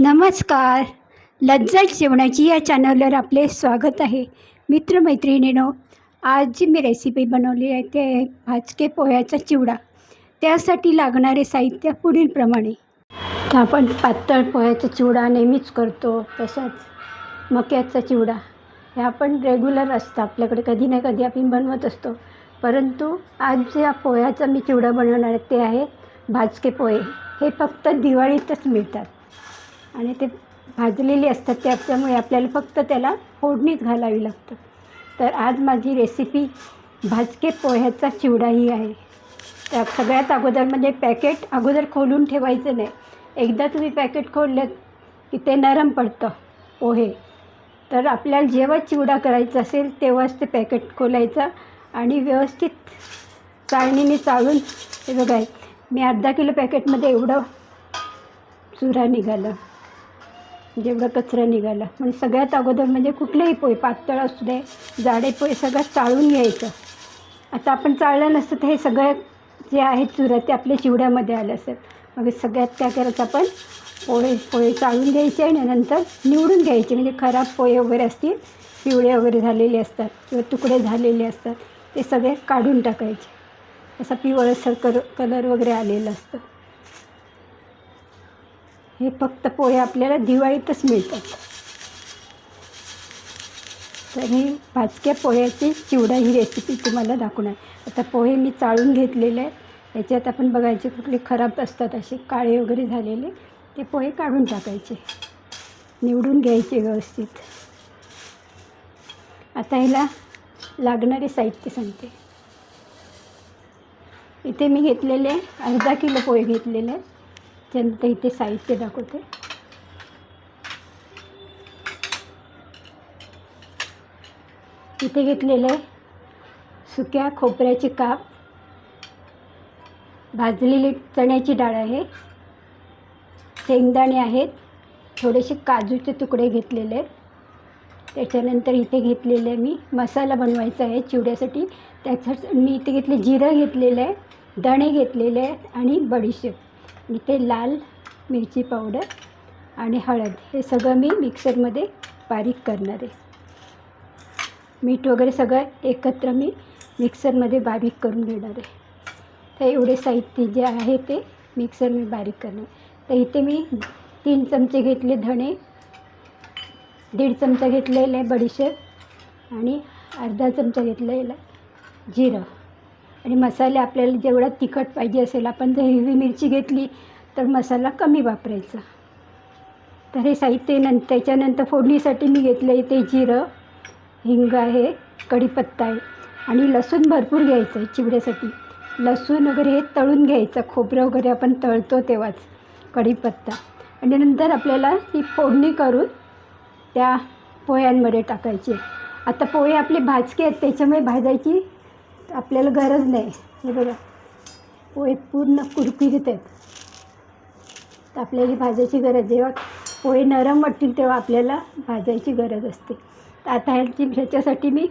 नमस्कार. लज्जत जेवणाची या चॅनलवर आपले स्वागत आहे. मित्रमैत्रिणीनो आज जी मी रेसिपी बनवली आहे ते आहे भाजके पोह्याचा चिवडा. त्यासाठी लागणारे साहित्य पुढीलप्रमाणे तर आपण पातळ पोह्याचा चिवडा नेहमीच करतो तसंच मक्याचा चिवडा. हे आपण रेग्युलर असतं आपल्याकडे कधी ना कधी आपण बनवत असतो. परंतु आज ज्या पोह्याचा मी चिवडा बनवणार आहे ते आहे भाजके पोहे. हे फक्त दिवाळीतच मिळतात. आणि ते भाजलेली असतात त्याच्यामुळे आपल्याला फक्त त्याला फोडणीच घालावी लागतं. तर आज माझी रेसिपी भाजके पोह्याचा चिवडा ही आहे. त्या सगळ्यात अगोदर म्हणजे पॅकेट अगोदर खोलून ठेवायचं नाही. एकदा तुम्ही पॅकेट खोललं की ते नरम पडतं पोहे. तर आपल्याला जेव्हा चिवडा करायचा असेल तेव्हाच ते पॅकेट खोलायचं आणि व्यवस्थित चाळणीने चाळून हे बघाय मी अर्धा किलो पॅकेटमध्ये एवढं चुरा निघालं. जेवढं कचरा निघाला. म्हणजे सगळ्यात अगोदर म्हणजे कुठलेही पोहे पातळ असू दे जाडे पोहे सगळं चाळून घ्यायचं. आता आपण चाळलं नसतं तर हे सगळं जे आहे चुरा ते आपल्या चिवड्यामध्ये आलं असेल. मग सगळ्यात काय करायचं आपण? पोहे पोहे चाळून घ्यायचे आणि नंतर निवडून घ्यायचे. म्हणजे खराब पोहे वगैरे असतील पिवळे वगैरे झालेले असतात किंवा तुकडे झालेले असतात ते सगळे काढून टाकायचे. असा पिवळसर कर कलर वगैरे आलेलं असतं. हे फक्त पोहे आपल्याला दिवाळीतच मिळतात. तर ही भाजक्या पोह्याची चिवडा ही रेसिपी तुम्हाला दाखवणार. आता पोहे मी चाळून घेतलेले आहे याच्यात आपण बघायचे कुठले खराब असतात असे काळे वगैरे झालेले ते पोहे काढून टाकायचे. निवडून घ्यायचे व्यवस्थित. आता ह्याला लागणारे साहित्य सांगते. इथे मी घेतलेले अर्धा किलो पोहे घेतलेले त्यानंतर इथे साहित्य दाखवते. इथे घेतलेले सुक्या खोबऱ्याचे काप. भाजलेली चण्याची डाळ आहे. शेंगदाणे आहेत. थोडेसे काजूचे तुकडे घेतलेले आहेत. त्याच्यानंतर इथे घेतलेले मी मसाला बनवायचा आहे चिवड्यासाठी. त्याच्यात मी इथे घेतले जिरं घेतलेलं आहे धणे घेतलेले आहेत आणि बडीशेप. इथे लाल मिरची पावडर आणि हळद. हे सगळं मी मिक्सरमध्ये बारीक करणार आहे. मीठ वगैरे सगळं एकत्र मी मिक्सरमध्ये बारीक करून घेणार आहे. तर एवढे साहित्य जे आहे ते मिक्सर मी बारीक करणार तर इथे मी तीन चमचे घेतले धणे दीड चमचा घेतलेला आहे बडीशेप आणि अर्धा चमचा घेतलेला जिरं. आणि मसाले आपल्याला जेवढा तिखट पाहिजे असेल आपण जर हिरवी मिरची घेतली तर मसाला कमी वापरायचा. तर हे साहित्य नंतर त्याच्यानंतर फोडणीसाठी मी घेतलं आहे ते जिरं हिंग आहे कढीपत्ता आहे आणि लसूण भरपूर घ्यायचं आहे चिवड्यासाठी. लसूण वगैरे हे तळून घ्यायचं खोबरं वगैरे आपण तळतो तेव्हाच कढीपत्ता. आणि नंतर आपल्याला ही फोडणी करून त्या पोह्यांमध्ये टाकायचे आता पोहे आपले भाजके आहेत त्याच्यामुळे भाजायची आपल्याला गरज नाही. हे बघा. पोहे पूर्ण कुरकुरीत आहेत. तर आपल्याला भाजायची गरज जेव्हा पोहे नरम वाटतील तेव्हा आपल्याला भाजायची गरज असते. तर आता ह्याची ह्याच्यासाठी मी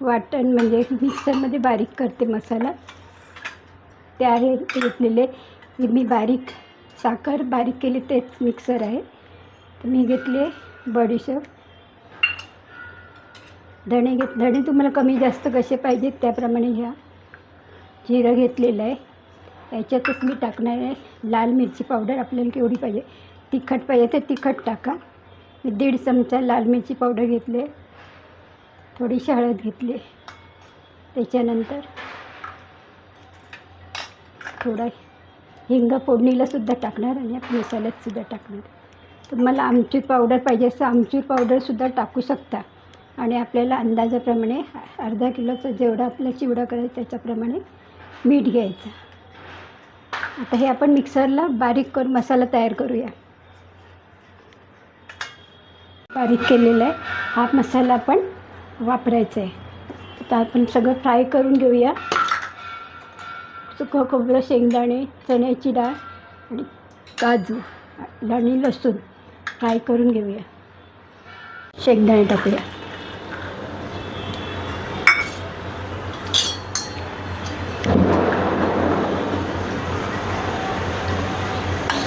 वाटण म्हणजे मिक्सरमध्ये बारीक करते मसाला. ते आहे घेतलेले. मी बारीक साखर बारीक केली तेच मिक्सर आहे. तर मी घेतले बडीशेप. धणे घेत धणे तुम्हाला कमी जास्त कसे पाहिजेत त्याप्रमाणे घ्या. जिरं घेतलेलं आहे. याच्यातच मी टाकणार आहे. लाल मिरची पावडर आपल्याला केवढी पाहिजे. तिखट पाहिजे तर तिखट टाका. मी दीड चमचा लाल मिरची पावडर घेतले थोडीशी हळद घेतली त्याच्यानंतर थोडा हिंग फोडणीलासुद्धा टाकणार आणि मसाल्यातसुद्धा टाकणार. तुम्हाला आमचूर पावडर पाहिजे असं आमचूर पावडरसुद्धा टाकू शकता. आणि आपल्याला अंदाजाप्रमाणे अर्धा किलोचं जेवढा आपला चिवडा करायचा त्याच्याप्रमाणे मीठ घ्यायचं. आता हे आपण मिक्सरला बारीक करून मसाला तयार करूया. बारीक केलेला आहे. हा मसाला आपण वापरायचा आहे. आता आपण सगळं फ्राय करून घेऊया. सुकं खोबरं शेंगदाणे चण्याची डाळ आणि काजू आणि लसूण फ्राय करून घेऊया. शेंगदाणे टाकूया.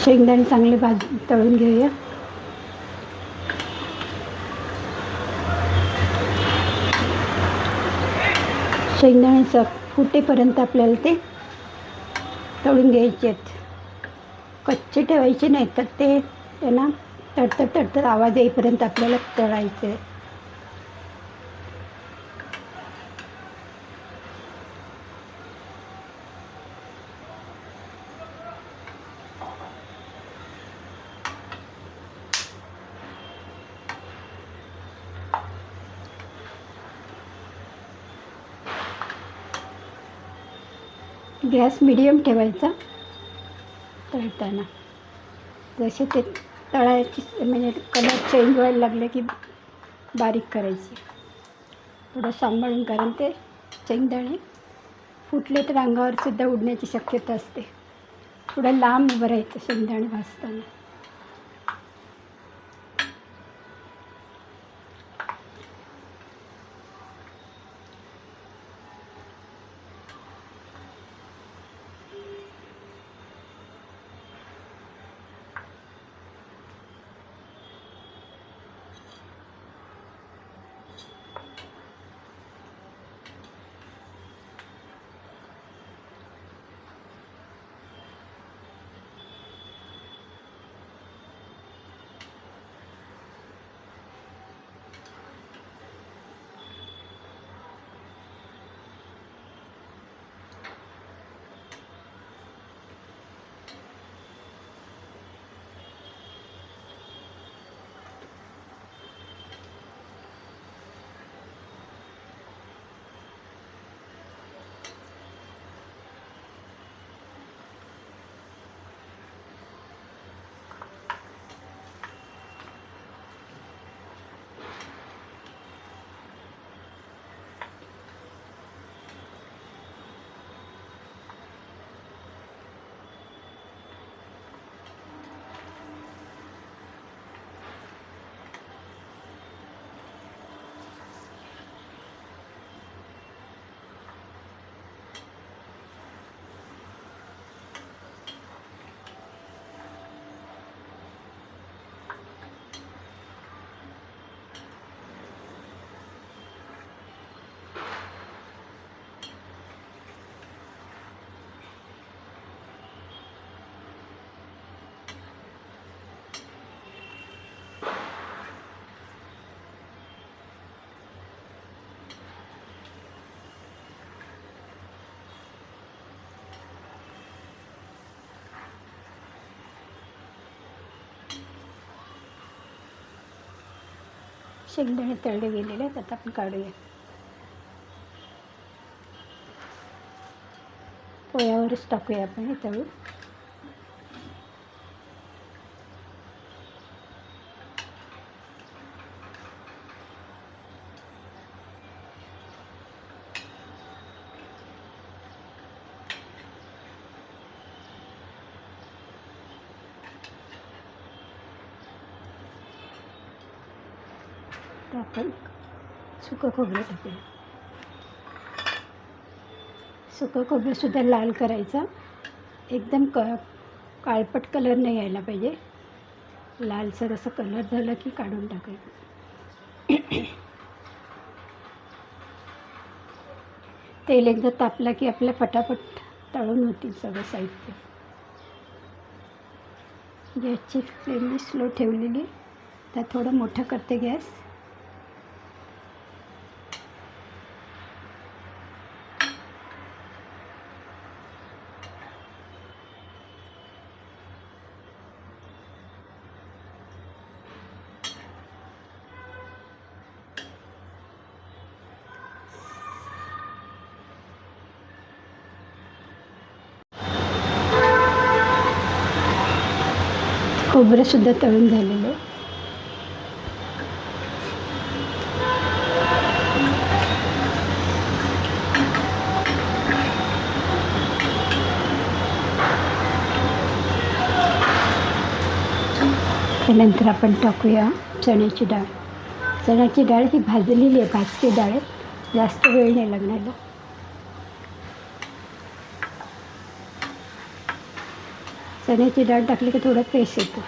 शेंगदाणे चांगले भाज तळून घेऊया. शेंगदाण्याचं फुटेपर्यंत आपल्याला ते तळून घ्यायचे आहेत. कच्चे ठेवायचे नाहीत तर ते त्यांना तडतड तडतड आवाज येईपर्यंत आपल्याला तळायचे गॅस मिडियम ठेवायचा तळताना. जसे ते तळायची म्हणजे कलर चेंज व्हायला लागले की बारीक करायचे. थोडं सांभाळून कारण ते शेंगदाणे फुटले तर अंगावरसुद्धा उडण्याची शक्यता असते. थोडं लांब उभं राहायचं शेंगदाणे भाजताना. शेंगदाणे तळले गेलेले आहेत आता आपण काढूया. पोळ्यावरच टाकूया आपण हे तळून तर आपण सुकं खोबरं टाकूया सुकं खोबरंसुद्धा लाल करायचा. एकदम क काळपट कलर नाही यायला पाहिजे. लालसर असं कलर झाला की काढून टाकायचं. तेल एकदा तापला की आपल्या फटाफट तळून होतील सगळं साहित्य. गॅसची फ्लेम मी स्लो ठेवलेली. तर थोडं मोठं करते गॅस. खोबरंसुद्धा तळून झालेलं. आहे त्यानंतर आपण टाकूया चण्याची डाळ. चण्याची डाळ ही भाजलेली आहे भाजकी डाळ. आहे जास्त वेळ नाही लागणार. चण्याची डाळ टाकली की थोडं पेस्ट येतो.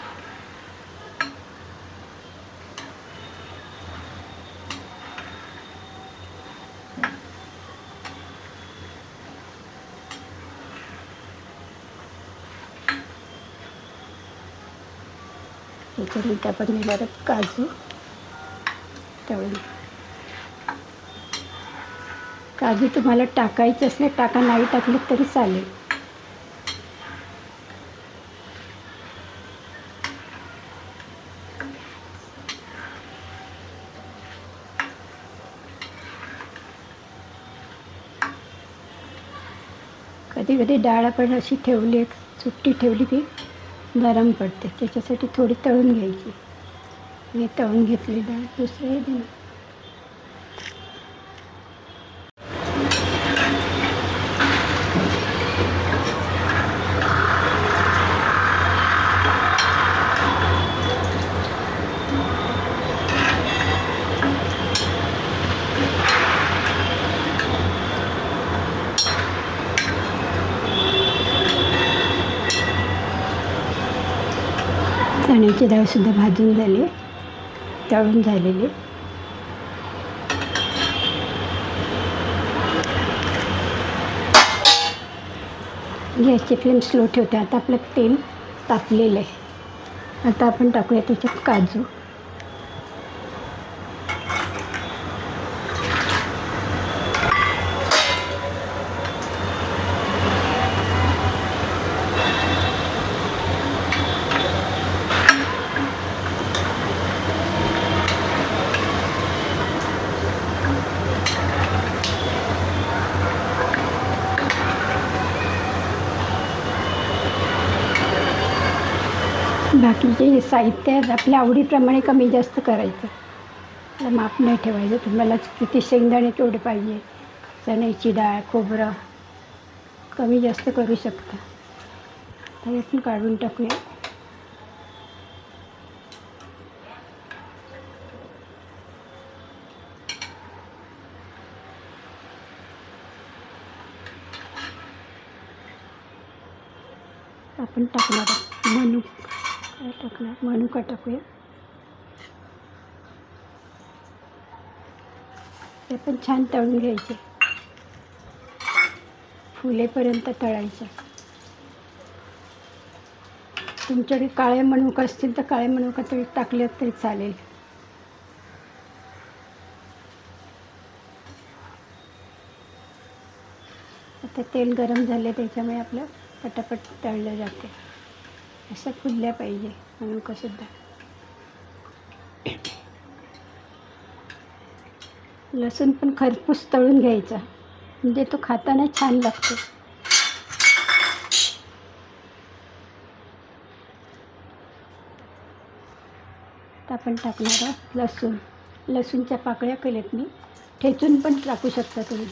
त्याच्यानंतर आपण घेणार आहोत काजू. तळून काजू तुम्हाला टाकायचे असले टाका नाही टाकले तरी चालेल. कधी कधी डाळ आपण अशी ठेवली सुट्टी ठेवली की गरम पडते. त्याच्यासाठी थोडी तळून घ्यायची. मी तळून घेतली डाळ. दुसरं हे डाळसुद्धा भाजून झाली. तळून झालेली. गॅसची फ्लेम स्लो ठेवते. आता आपलं तेल तापलेलं आहे. आता आपण टाकूया त्याच्यात काजू बाकीचे जे साहित्य आपल्या आवडीप्रमाणे कमी जास्त करायचं. माप नाही ठेवायचं. तुम्हाला किती शेंगदाणे तेवढे पाहिजे. चण्याची डाळ खोबरं कमी जास्त करू शकता. तर हे पण काढून टाकूया. आपण टाकणार आहोत. काय मनुका टाकूया? ते पण छान तळून घ्यायचे. फुलेपर्यंत तळायचं. तुमच्याकडे काळे मनुका असतील तर काळे मनुका तरी टाकले तरी चालेल. आता तेल गरम झाले त्याच्यामुळे आपलं पटापट तळलं जाते. असं फुलल्या पाहिजे मनुकासुद्धा लसूण पण खरपूस तळून घ्यायचा. म्हणजे तो खाताना छान लागतो. आपण टाकणार आहोत लसूण. लसूणच्या पाकळ्या केल्यात मी. ठेचून पण टाकू शकता तुम्ही.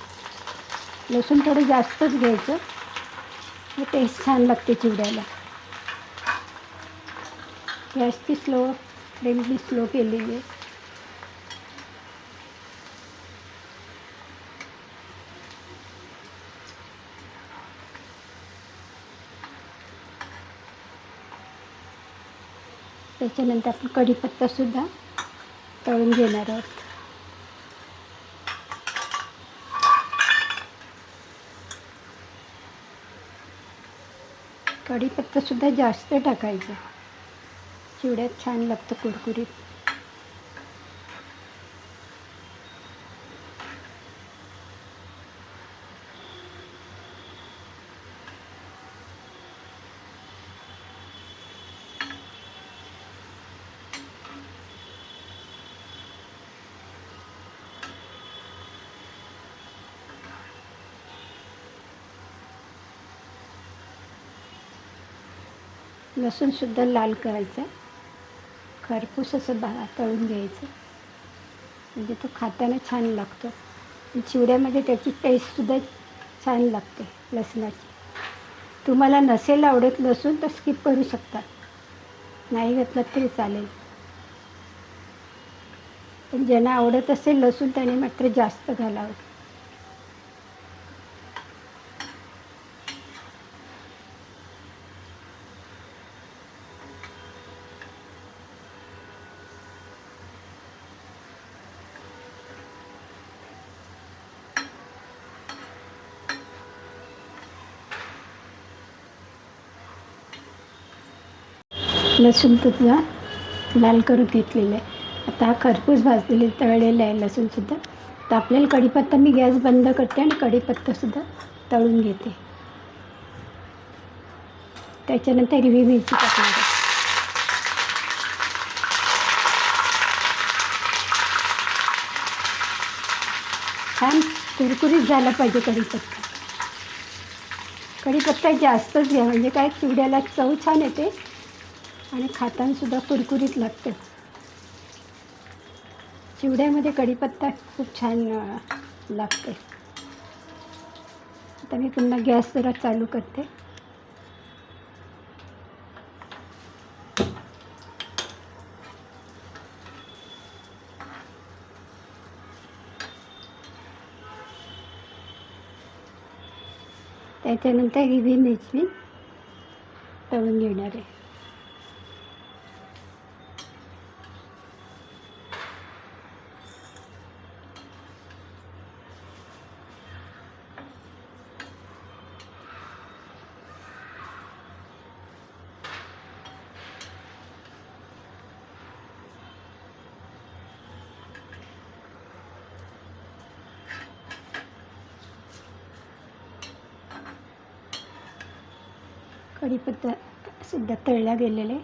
लसूण थोडं जास्तच घ्यायचं. टेस्ट छान लागते चिवड्याला. गॅसची स्लो फ्लेमची स्लो केलेली आहे. त्याच्यानंतर आपण कढीपत्तासुद्धा तळून घेणार आहोत. कढीपत्तासुद्धा जास्त टाकायचं. चिवड्यात छान लागतं कुरकुरीत. लसूणसुद्धा लाल करायचं. खरपूस असं बा तळून घ्यायचं. म्हणजे तो खाताना छान लागतो. चिवड्यामध्ये त्याची टेस्टसुद्धा छान लागते लसणाची. तुम्हाला नसेल आवडत लसूण तर स्किप करू शकता. नाही घातलं तरी चालेल. पण ज्यांना आवडत असेल लसूण त्याने मात्र जास्त घालावं. लसूण सुद्धा लाल करून घेतलेलं आहे. आता हा खरपूस भाजलेले तळलेला आहे लसूणसुद्धा तर आपल्याला कढीपत्ता मी गॅस बंद करते आणि कढीपत्तासुद्धा तळून घेते. त्याच्यानंतर हिरवी मिरची टाकणार आहे. छान कुरकुरीत झाला पाहिजे कढीपत्ता. कढीपत्ता जास्तच घ्या. म्हणजे काय चिवड्याला चव छान येते. आणि खातानसुद्धा कुरकुरीत लागतं. चिवड्यामध्ये कढीपत्ता खूप छान लागते. आता मी पुन्हा गॅस जरा चालू करते. त्याच्यानंतर हिरवी मिरची तळून घेणार आहे. कढीपत्ता सुद्धा तळल्या गेलेले.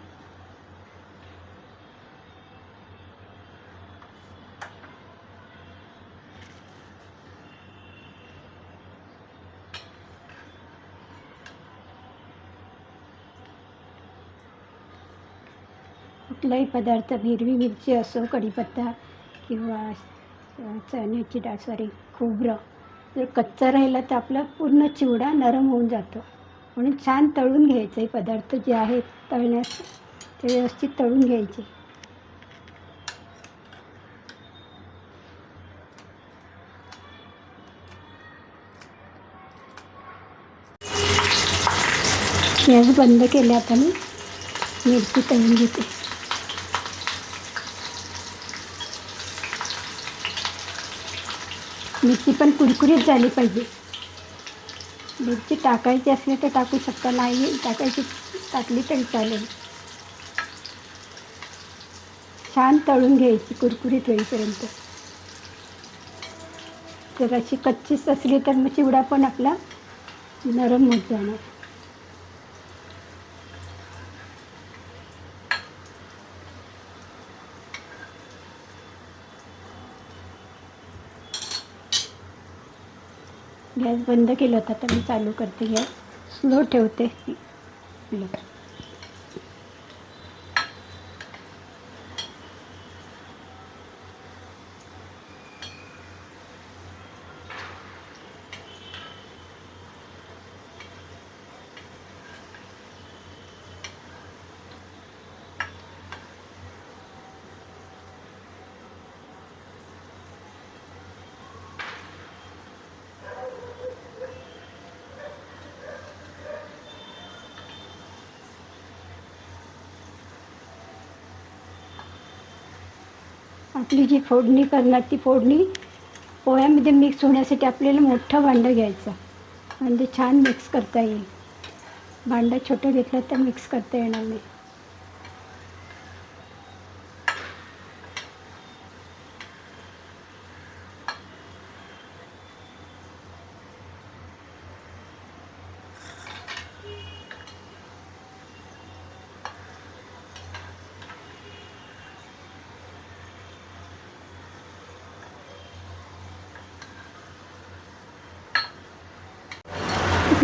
कुठलाही पदार्थ हिरवी मिरची असो कढीपत्ता किंवा चण्याची डाळ सॉरी खोबरं जर कच्चा राहिला तर आपला पूर्ण चिवडा नरम होऊन जातो. म्हणून छान तळून घ्यायचे पदार्थ जे आहेत तळण्यास ते व्यवस्थित तळून घ्यायचे. गॅस बंद केले आता मी मिरची तळून घेते. मिरची पण कुरकुरीत झाली पाहिजे. मिरची टाकायची असली तर टाकू शकता नाही टाकायची टाकली तरी चालेल. छान तळून घ्यायची कुरकुरीत होईपर्यंत. जर अशी कच्चीच असली तर मग चिवडा पण आपला नरम होत जाणार. गॅस बंद केला होता तर मी चालू करते गॅस. स्लो ठेवते. आपली जी फोडणी करणार ती फोडणी पोह्यामध्ये मिक्स होण्यासाठी आपल्याला मोठं भांडं घ्यायचं. म्हणजे छान मिक्स करता येईल. भांडं छोटं घेतलं तर मिक्स करता येणार नाही.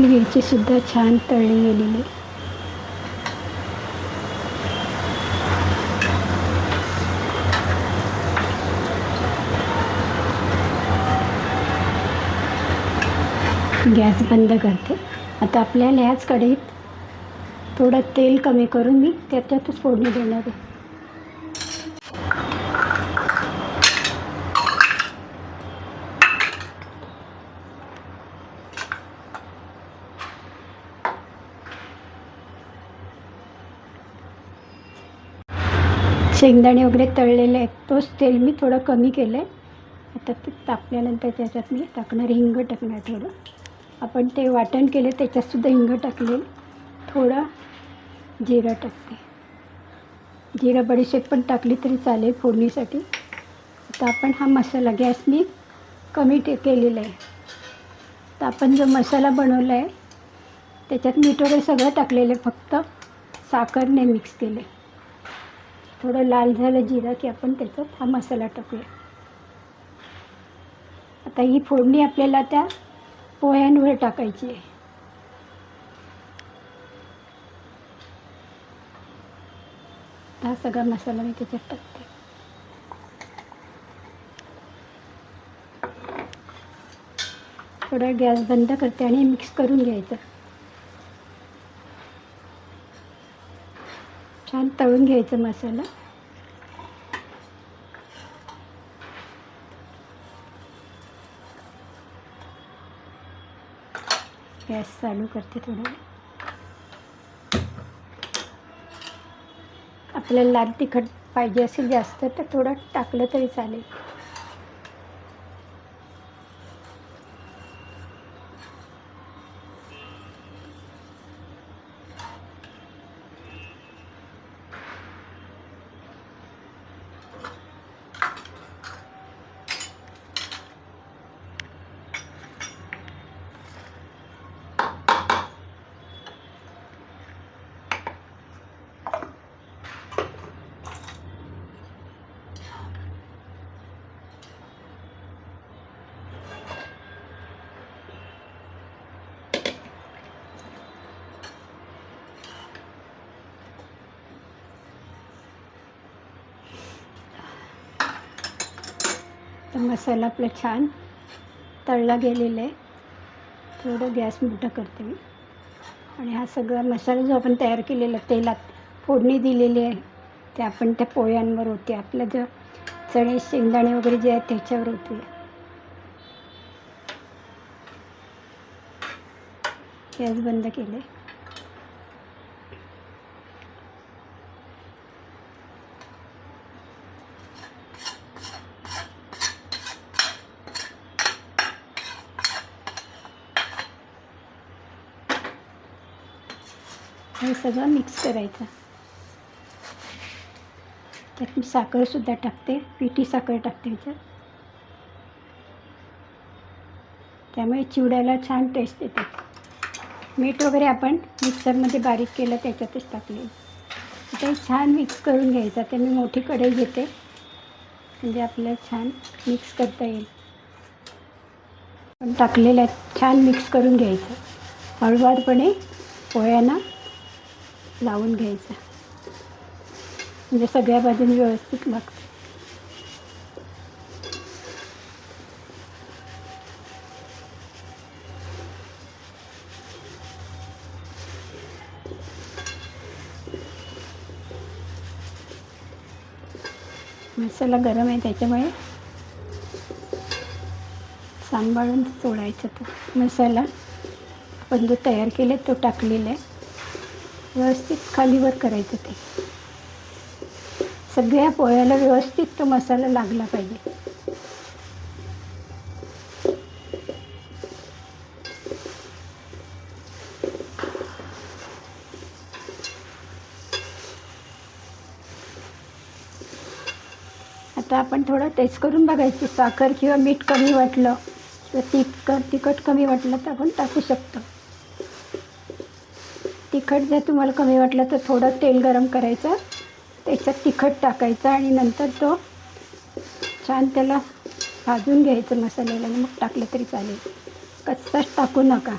आपली मिरचीसुद्धा छान तळली गेलेली आहे. गॅस बंद करते आता आपल्याला ह्याच कढईत थोडं तेल कमी करून मी त्याच्यातच फोडणी देणार आहे शेंगदाणे वगैरे तळलेले आहेत. तोच तेल मी थोडं कमी केलं आहे आता ते तापल्यानंतर त्याच्यात मी टाकणार हिंग टाकणार थोडं. आपण ते वाटण केले त्याच्यातसुद्धा हिंग टाकले थोडं जिरं टाकते. जिरं बडीशेप पण टाकली तरी चालेल फोडणीसाठी. आता आपण हा मसाला गॅसनी कमी टे केलेला आहे. तर आपण जो मसाला बनवला आहे त्याच्यात मीठ वगैरे सगळं टाकलेलं आहे फक्त साखरने मिक्स केले थोडं लाल झालं जिरं की आपण त्याच्यात हा मसाला टाकूया. आता ही फोडणी आपल्याला त्या पोह्यांवर टाकायची आहे. हा सगळा मसाला मी त्याच्यात टाकते. थोडा गॅस बंद करते आणि मिक्स करून घ्यायचं. छान तळून घ्यायचं मसाला. गॅस चालू करते थोडं. आपल्याला लाल तिखट पाहिजे असेल जास्त तर थोडं टाकलं तरी चालेल. मसाला आपला छान तळला गेलेला आहे. थोडं गॅस मोठं करते मी. आणि हा सगळा मसाला जो आपण तयार केलेला तेलात फोडणी दिलेली आहे ते आपण त्या पोळ्यांवर होते आपलं जो चणे शेंगदाणे वगैरे जे आहेत त्याच्यावर होते गॅस बंद केले हे सगळं मिक्स करायचं. त्यात मी साखरसुद्धा टाकते पिठी साखर टाकते ह्याच्यात त्यामुळे चिवड्याला छान टेस्ट येते. मीठ वगैरे आपण मिक्सरमध्ये बारीक केलं त्याच्यातच टाकले. ते छान मिक्स करून घ्यायचं. ते मी मोठी कढई घेते. म्हणजे आपल्याला छान मिक्स करता येईल. पण टाकलेल्या छान मिक्स करून घ्यायचं. हळूवारपणे पोळ्यांना लावून घ्यायचं. म्हणजे सगळ्या बाजूने व्यवस्थित लागतं. मसाला गरम आहे त्याच्यामुळे सांभाळून सोडायचा तो. मसाला आपण जो तयार केला तो टाकलेला आहे. व्यवस्थित खालीवर करायचं ते. सगळ्या पोळ्याला व्यवस्थित तो मसाला लागला पाहिजे. आता आपण थोडं टेस्ट करून बघायचं. साखर किंवा मीठ कमी वाटलं किंवा तिखट तिखट कमी वाटलं तर आपण टाकू शकतो. तिखट जर तुम्हाला कमी वाटलं तर थोडं तेल गरम करायचं त्याच्यात तिखट टाकायचं आणि नंतर तो छान त्याला भाजून घ्यायचं मसाल्याला आणि मग टाकलं तरी चालेल. कच्चाच टाकू नका.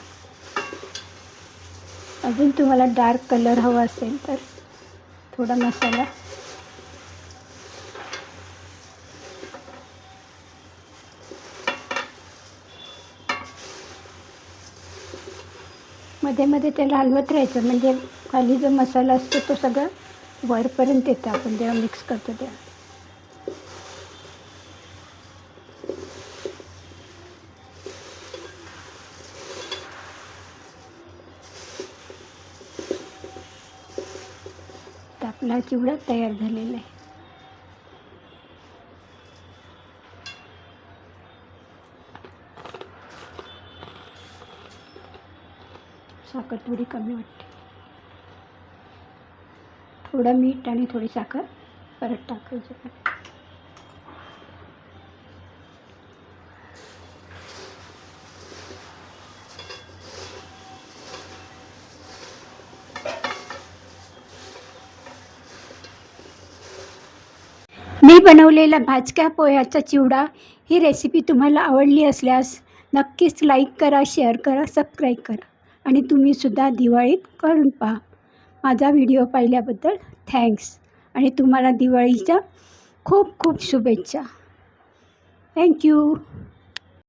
अजून तुम्हाला डार्क कलर हवा असेल तर थोडा मसाला मध्ये मध्ये त्याला हलवत राहायचं. म्हणजे खाली जो मसाला असतो तो सगळं वरपर्यंत येतं. आपण जेव्हा मिक्स करतो तेव्हा. आपला चिवडा तयार झालेला आहे. साखर थोडी कमी वाटते. थोडं मीठ आणि थोडी साखर परत टाकायची. मी बनवलेला भाजक्या पोह्याचा चिवडा ही रेसिपी तुम्हाला आवडली असल्यास नक्कीच लाईक करा शेअर करा सबस्क्राईब करा. आणि तुम्हीसुद्धा दिवाळीत करून पहा. माझा व्हिडिओ पाहिल्याबद्दल थँक्स. आणि तुम्हाला दिवाळीच्या खूप खूप शुभेच्छा. थँक्यू.